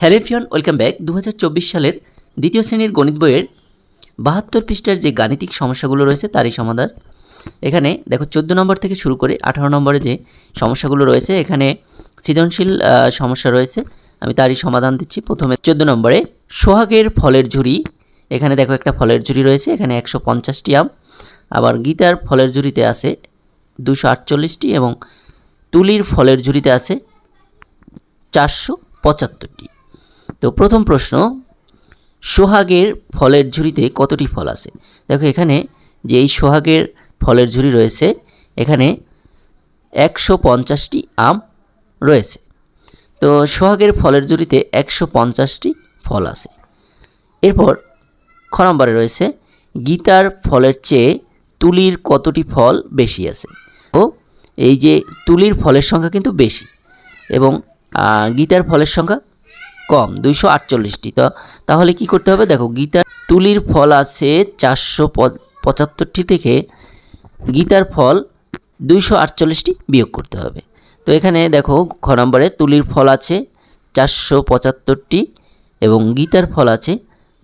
Hello ফিয়ন, welcome back. দু হাজার চব্বিশ সালের দ্বিতীয় শ্রেণির গণিত বইয়ের বাহাত্তর পৃষ্ঠার যে গাণিতিক সমস্যাগুলো রয়েছে, তারই সমাধান। এখানে দেখো, চোদ্দ নম্বর থেকে শুরু করে আঠারো নম্বরে যে সমস্যাগুলো রয়েছে, এখানে সৃজনশীল সমস্যা রয়েছে। আমি তারই সমাধান দিচ্ছি। প্রথমে চোদ্দ নম্বরে সোহাগের ফলের ঝুড়ি। এখানে দেখো, একটা ফলের ঝুড়ি রয়েছে, এখানে একশো পঞ্চাশটি আম। আবার গীতার ফলের ঝুড়িতে আছে দুশো আটচল্লিশটি এবং তুলির ফলের ঝুড়িতে আছে চারশো পঁচাত্তরটি। তো প্রথম প্রশ্ন, সোহাগের ফলের ঝুড়িতে কতটি ফল আছে? দেখো এখানে যে এই সোহাগের ফলের ঝুড়ি রয়েছে, এখানে একশো পঞ্চাশটি আম রয়েছে। তো সোহাগের ফলের ঝুড়িতে একশো পঞ্চাশটি ফল আছে। এরপর খ নম্বরে রয়েছে, গীতার ফলের চেয়ে তুলির কতটি ফল বেশি আছে? ও, এই যে তুলির ফলের সংখ্যা কিন্তু বেশি এবং গীতার ফলের সংখ্যা কম, দুইশো আটচল্লিশটি। তো তাহলে কি করতে হবে? দেখো, গীতার তুলির ফল আছে চারশো পঁচাত্তরটি থেকে গীতার ফল দুইশো আটচল্লিশটি বিয়োগ করতে হবে। তো এখানে দেখো, খ নম্বরে তুলির ফল আছে চারশো পঁচাত্তরটি এবং গীতার ফল আছে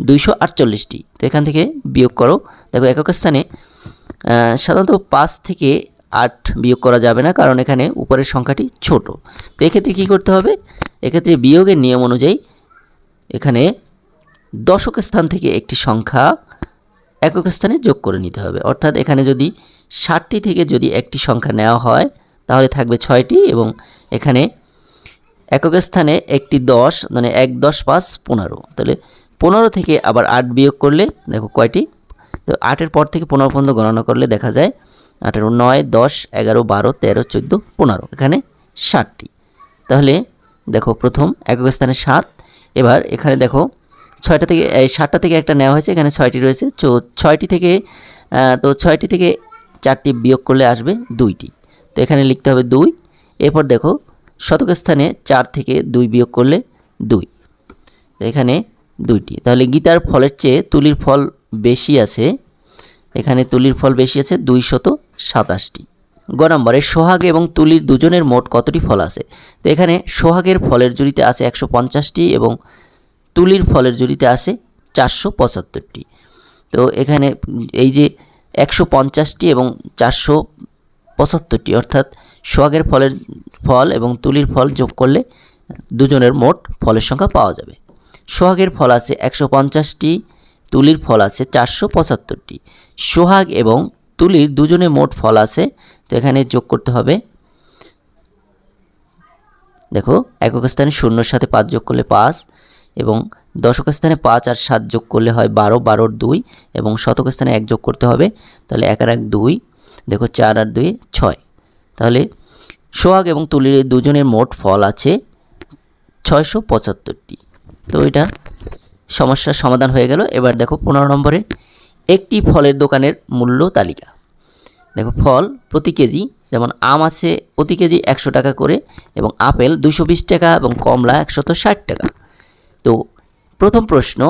দুইশো আটচল্লিশটি। তো এখান থেকে বিয়োগ করো। দেখো, একক স্থানে সাধারণত পাঁচ থেকে আট বিয়োগ করা যাবে না, কারণ এখানে উপরের সংখ্যাটি ছোট। তো এক্ষেত্রে কী করতে হবে? এক্ষেত্রে বিয়োগের নিয়ম অনুযায়ী এখানে দশক স্থান থেকে একটি সংখ্যা একক স্থানে যোগ করে নিতে হবে। অর্থাৎ এখানে যদি ষাটটি থেকে যদি একটি সংখ্যা নেওয়া হয়, তাহলে থাকবে ছয়টি এবং এখানে একক স্থানে একটি দশ মানে এক, দশ, পাঁচ, পনেরো। তাহলে পনেরো থেকে আবার আট বিয়োগ করলে, দেখো কয়টি? তো আটের পর থেকে পনেরো পর্যন্ত গণনা করলে দেখা যায় আঠেরো, নয়, দশ, এগারো, বারো, তেরো, চোদ্দ, পনেরো। এখানে ষাটটি। তাহলে দেখো প্রথম, একক স্থানে সাত। এবার এখানে দেখো ছয়টা থেকে সাতটা থেকে একটা নেওয়া হয়েছে, এখানে ছয়টি রয়েছে। চো, ছয়টি থেকে তো ছয়টি থেকে চারটি বিয়োগ করলে আসবে দুইটি। তো এখানে লিখতে হবে দুই। এরপর দেখো শতক স্থানে চার থেকে দুই বিয়োগ করলে দুই। তো এখানে দুইটি। তাহলে গীতার ফলের চেয়ে তুলির ফল বেশি আছে। এখানে তুলির ফল বেশি আছে, দুইশত সাতাশটি। গ নম্বরে সোহাগ এবং তুলির দুজনের মোট কতটি ফল আছে? তো এখানে সোহাগের ফলের জুড়িতে আছে একশো পঞ্চাশটি এবং তুলির ফলের জুড়িতে আছে চারশো পঁচাত্তরটি। তো এখানে এই যে একশো পঞ্চাশটি এবং চারশো পঁচাত্তরটি, অর্থাৎ সোহাগের ফলের ফল এবং তুলির ফল যোগ করলে দুজনের মোট ফলের সংখ্যা পাওয়া যাবে। সোহাগের ফল আছে একশো পঞ্চাশটি, তুলির ফল আছে চারশো পঁচাত্তরটি। সোহাগ এবং তুলির দুজনে মোট ফল আছে, তো এখানে যোগ করতে হবে। দেখো, একক স্থানে শূন্যর সাথে পাঁচ যোগ করলে পাঁচ এবং দশক স্থানে পাঁচ আর সাত যোগ করলে হয় বারো, বারোর দুই এবং শতক স্থানে এক যোগ করতে হবে, তাহলে এক আর এক দুই, দেখো চার আর দুই, ছয়। তাহলে সোহাগ এবং তুলির দুজনের মোট ফল আছে ছয়শো পঁচাত্তরটি। তো এটা সমস্যার সমাধান হয়ে গেল। এবার দেখো পনেরো নম্বরে একটি ফলের দোকানের মূল্য তালিকা। দেখো, ফল প্রতি কেজি, যেমন আম আছে প্রতি কেজি একশো টাকা করে এবং আপেল দুশো বিশ টাকা এবং কমলা একশত ষাট টাকা। তো প্রথম প্রশ্ন,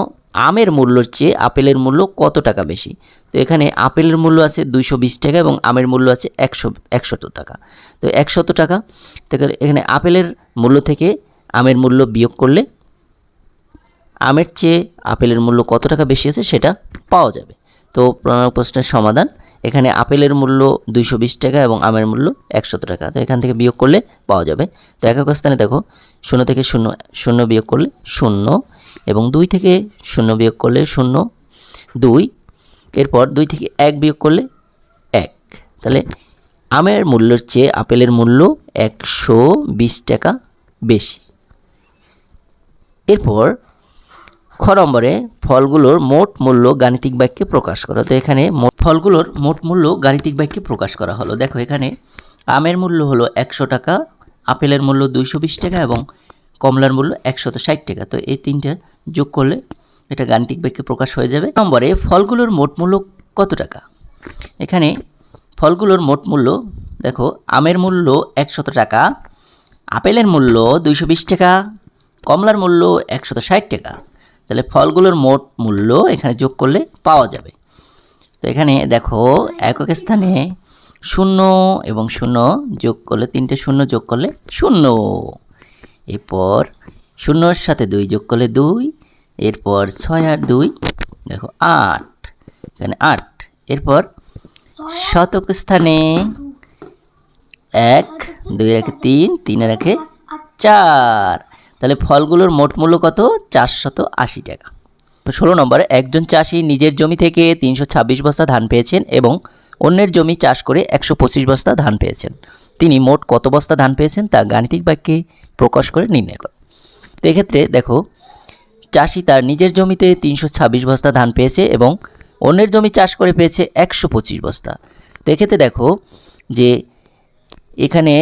আমের মূল্যর চেয়ে আপেলের মূল্য কত টাকা বেশি? তো এখানে আপেলের মূল্য আছে দুইশো বিশ টাকা এবং আমের মূল্য আছে একশো, একশত টাকা। তো একশত টাকা তো এখানে আপেলের মূল্য থেকে আমের মূল্য বিয়োগ করলে আমের চেয়ে আপেলের মূল্য কত টাকা বেশি আছে সেটা পাওয়া যাবে। তো প্রশ্নের সমাধান। এখানে আপেলের মূল্য দুইশো বিশ টাকা এবং আমের মূল্য একশত টাকা। তো এখান থেকে বিয়োগ করলে পাওয়া যাবে। তো একক স্থানে দেখো, শূন্য থেকে শূন্য শূন্য বিয়োগ করলে শূন্য এবং দুই থেকে শূন্য বিয়োগ করলে শূন্য, দুই। এরপর দুই থেকে এক বিয়োগ করলে এক। তাহলে আমের মূল্যের চেয়ে আপেলের মূল্য একশো বিশ টাকা বেশি। এরপর খ নম্বরে, ফলগুলোর মোট মূল্য গাণিতিক বাক্যে প্রকাশ করো। তো এখানে ফলগুলোর মোট মূল্য গাণিতিক বাক্যে প্রকাশ করা হলো। দেখো এখানে, আমের মূল্য হলো একশো টাকা, আপেলের মূল্য দুইশো বিশ টাকা এবং কমলার মূল্য একশত ষাট টাকা। তো এই তিনটা যোগ করলে এটা গাণিতিক বাক্যে প্রকাশ হয়ে যাবে। নম্বরে, ফলগুলোর মোট মূল্য কত টাকা? এখানে, ফলগুলোর মোট মূল্য, দেখো, আমের মূল্য একশত টাকা, আপেলের মূল্য দুইশো বিশ টাকা, কমলার মূল্য একশত ষাট টাকা। তাহলে ফলগুলোর মোট মূল্য এখানে যোগ করলে পাওয়া যাবে। তো এখানে দেখো, একক স্থানে শূন্য এবং শূন্য যোগ করলে, তিনটে শূন্য যোগ করলে শূন্য। এরপর শূন্যর সাথে দুই যোগ করলে দুই, এরপর ছয় আর দুই, দেখো আট, এখানে আট। এরপর শতক স্থানে এক, দুই রাখে তিন তিন রাখে চার। তাহলে ফলগুলোর মোট মূল্য কত? চারশত আশি টাকা। ষোলো নম্বরে, একজন চাষি নিজের জমি থেকে তিনশো ছাব্বিশ বস্তা ধান পেয়েছেন এবং অন্যের জমি চাষ করে একশো পঁচিশ বস্তা ধান পেয়েছেন। তিনি মোট কত বস্তা ধান পেয়েছেন তা গাণিতিক বাক্যে প্রকাশ করে নির্ণয় করেন তো এক্ষেত্রে দেখো, চাষি তার নিজের জমিতে তিনশো ছাব্বিশ বস্তা ধান পেয়েছে এবং অন্যের জমি চাষ করে পেয়েছে একশো পঁচিশ বস্তা। তো এক্ষেত্রে দেখো যে এখানে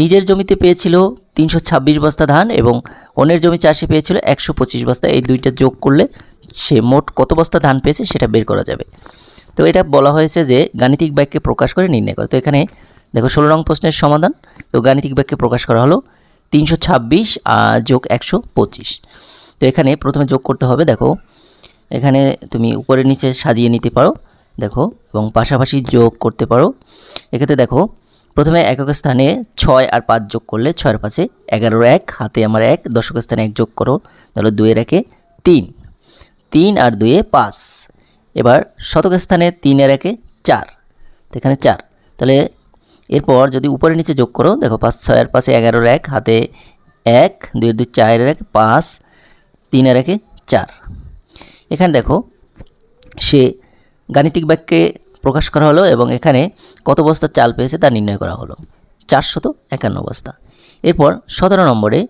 নিজের জমিতে পেয়েছিল তিনশো ছাব্বিশ বস্তা ধান এবং অন্যের জমি চাষে পেয়েছিল একশো পঁচিশ বস্তা। এই দুইটা যোগ করলে সে মোট কত বস্তা ধান পেয়েছে সেটা বের করা যাবে। তো এটা বলা হয়েছে যে গাণিতিক বাক্যে প্রকাশ করে নির্ণয় করে। তো এখানে দেখো ষোলো রং প্রশ্নের সমাধান। তো গাণিতিক বাক্যে প্রকাশ করা হলো তিনশো ছাব্বিশ যোগ একশো পঁচিশ। তো এখানে প্রথমে যোগ করতে হবে, দেখো। এখানে তুমি উপরে নিচে সাজিয়ে নিতে পারো, দেখো, এবং পাশাপাশি যোগ করতে পারো। এক্ষেত্রে দেখো প্রথমে একক স্থানে ছয় আর পাঁচ যোগ করলে ছয়ের পাশে এগারোর এক, হাতে আমার এক, দশক স্থানে এক যোগ করো, তাহলে দুইয়ের একে তিন। তিন আর দুয়ে পাঁচ। এবার শতক স্থানে তিনের একে চার। এখানে চার। তাহলে এরপর যদি উপরে নিচে যোগ করো, দেখো পাঁচ ছয়ের পাশে এগারোর এক, হাতে এক দুই দুই চারের এক, পাঁচ, তিনের একে চার। এখানে দেখো সে গাণিতিক বাক্যে প্রকাশ করা হলো এবং এখানে কত বস্তা চাল পেয়েছে তা নির্ণয় করা হলো। চারশত একান্ন বস্তা। এরপর সতেরো নম্বরে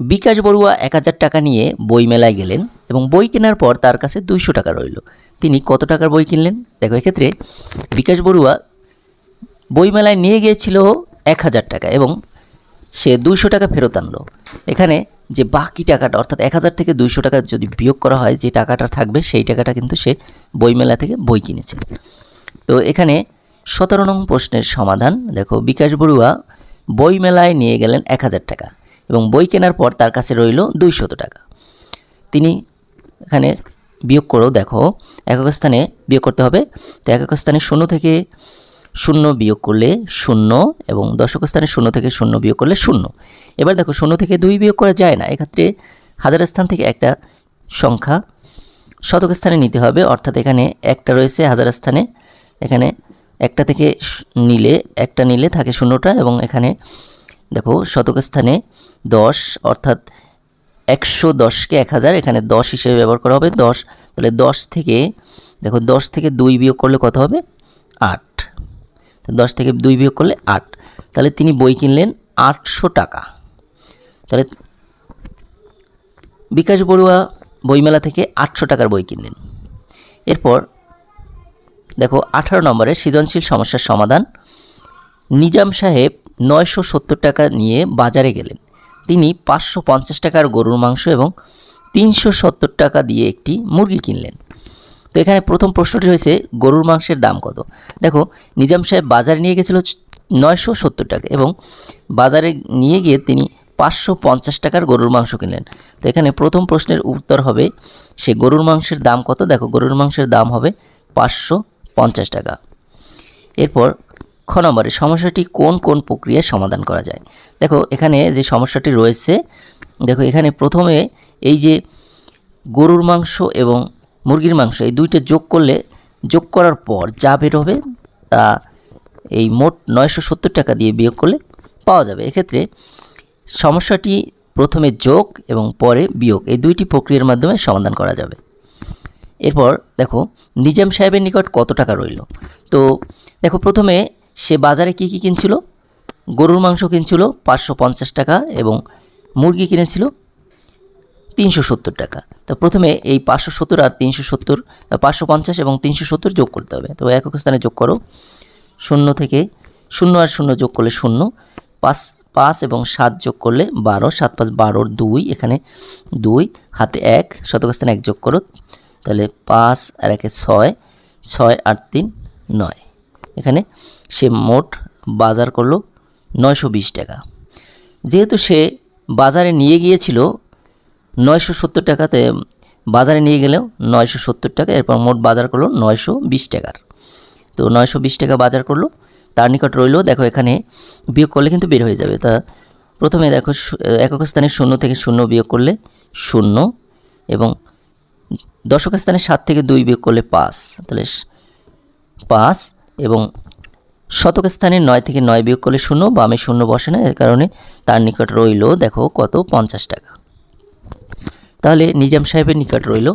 বিকাশ বড়ুয়া এক হাজার টাকা নিয়ে বই মেলায় গেলেন এবং বই কেনার পর তার কাছে দুইশো টাকা রইল। তিনি কত টাকার বই কিনলেন? দেখো, এক্ষেত্রে বিকাশ বড়ুয়া বইমেলায় নিয়ে গিয়েছিল এক হাজার টাকা এবং সে দুইশো টাকা ফেরত আনলো। এখানে যে বাকি টাকাটা, অর্থাৎ এক হাজার থেকে দুইশো টাকা যদি বিয়োগ করা হয়, যে টাকাটা থাকবে, সেই টাকাটা কিন্তু সে বইমেলা থেকে বই কিনেছে। তো এখানে সতেরো নং প্রশ্নের সমাধান। দেখো, বিকাশ বড়ুয়া বই মেলায় নিয়ে গেলেন এক হাজার টাকা এবং বই কেনার পর তার কাছে রইল দুইশত টাকা। তিনি এখানে বিয়োগ করেও দেখো, একক স্থানে বিয়োগ করতে হবে। তো একক স্থানে শূন্য থেকে শূন্য বিয়োগ করলে শূন্য এবং দশক স্থানে শূন্য থেকে শূন্য বিয়োগ করলে শূন্য। এবার দেখো, শূন্য থেকে দুই বিয়োগ করা যায় না। এক্ষেত্রে হাজার স্থান থেকে একটা সংখ্যা শতক স্থানে নিতে হবে। অর্থাৎ এখানে একটা রয়েছে হাজার স্থানে এখানে একটা থেকে নিলে, একটা নিলে থাকে শূন্যটা এবং এখানে দেখো শতক স্থানে দশ, অর্থাৎ একশো দশকে এক হাজার, এখানে দশ হিসেবে ব্যবহার করা হবে দশ। তাহলে দশ থেকে, দেখো দশ থেকে দুই বিয়োগ করলে কত হবে? আট। দশ থেকে দুই বিয়োগ করলে আট। তাহলে তিনি বই কিনলেন আটশো টাকা। তাহলে বিকাশ বড়ুয়া বইমেলা থেকে আটশো টাকার বই কিনলেন। এরপর দেখো, আঠারো নম্বরের সৃজনশীল সমস্যার সমাধান। নিজাম সাহেব নয়শো সত্তর টাকা নিয়ে বাজারে গেলেন। তিনি পাঁচশো পঞ্চাশ টাকার গরুর মাংস এবং তিনশো সত্তর টাকা দিয়ে একটি মুরগি কিনলেন। তো এখানে প্রথম প্রশ্নটি হয়েছে, গরুর মাংসের দাম কত? দেখো, নিজাম সাহেব বাজারে নিয়ে গেছিল নয়শো সত্তর টাকা এবং বাজারে নিয়ে গিয়ে তিনি পাঁচশো পঞ্চাশ টাকার গরুর মাংস কিনলেন। তো এখানে প্রথম প্রশ্নের উত্তর হবে, সে গরুর মাংসের দাম কত? দেখো, গরুর মাংসের দাম হবে পাঁচশো পঞ্চাশ টাকা। এরপর খ নম্বরে, সমস্যাটি কোন কোন প্রক্রিয়ায় সমাধান করা যায়? দেখো, এখানে যে সমস্যাটি রয়েছে, দেখো, এখানে প্রথমে এই যে গরুর মাংস এবং মুরগির মাংস, এই দুইটা যোগ করলে, যোগ করার পর যা বের হবে, তা এই মোট নয়শো সত্তর টাকা দিয়ে বিয়োগ করলে পাওয়া যাবে। এক্ষেত্রে সমস্যাটি প্রথমে যোগ এবং পরে বিয়োগ, এই দুইটি প্রক্রিয়ার মাধ্যমে সমাধান করা যাবে। এরপর দেখো, নিজাম সাহেবের নিকট কত টাকা রইল? তো দেখো, প্রথমে সে বাজারে কি কি কিনছিল? গরুর মাংস কিনছিল পাঁচশো পঞ্চাশ টাকা এবং মুরগি কিনেছিল তিনশো সত্তর টাকা। তো প্রথমে এই পাঁচশো সত্তর আর তিনশো সত্তর পাঁচশো পঞ্চাশ এবং তিনশো সত্তর যোগ করতে হবে। তো একক স্থানে যোগ করো। শূন্য থেকে শূন্য আর শূন্য যোগ করলে শূন্য, পাঁচ পাঁচ এবং সাত যোগ করলে বারো, সাত পাঁচ বারোর দুই, এখানে দুই, হাতে এক, শতক স্থানে এক যোগ করো। তাহলে পাঁচ আর একে ছয় ছয় আট তিন নয়। এখানে সে মোট বাজার করল নয়শো বিশ টাকা। যেহেতু সে বাজারে নিয়ে গিয়েছিল, নয়শো সত্তর টাকাতে বাজারে নিয়ে গেলেও নয়শো সত্তর টাকা, এরপর মোট বাজার করল নয়শো বিশ টাকার। তো নয়শো বিশ টাকা বাজার করল, তার নিকট রইল, দেখো এখানে বিয়োগ করলে কিন্তু বের হয়ে যাবে। তা প্রথমে দেখো একক স্থানে শূন্য থেকে শূন্য বিয়োগ করলে শূন্য এবং দশক স্থানে সাত থেকে দুই বিয়োগ করলে পাঁচ। তাহলে পাঁচ এবং শতক স্থানে নয় থেকে নয় বিয়োগ করলে শূন্য, বামে শূন্য বসে না, এর কারণে তার নিকট রইল, দেখো কত, পঞ্চাশ টাকা। তাহলে নিজাম সাহেবের নিকট রইল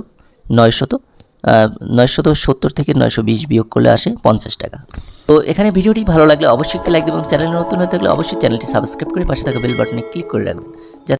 নয়শত নয়শত সত্তর থেকে নয়শো বিশ বিয়োগ করলে আসে পঞ্চাশ টাকা। তো এখানে ভিডিওটি ভালো লাগলে অবশ্যই একটি লাইক এবং চ্যানেল নতুন হয়ে থাকলে অবশ্যই চ্যানেলটি সাবস্ক্রাইব করে পাশে থাকা বেল বাটনে ক্লিক করে রাখবেন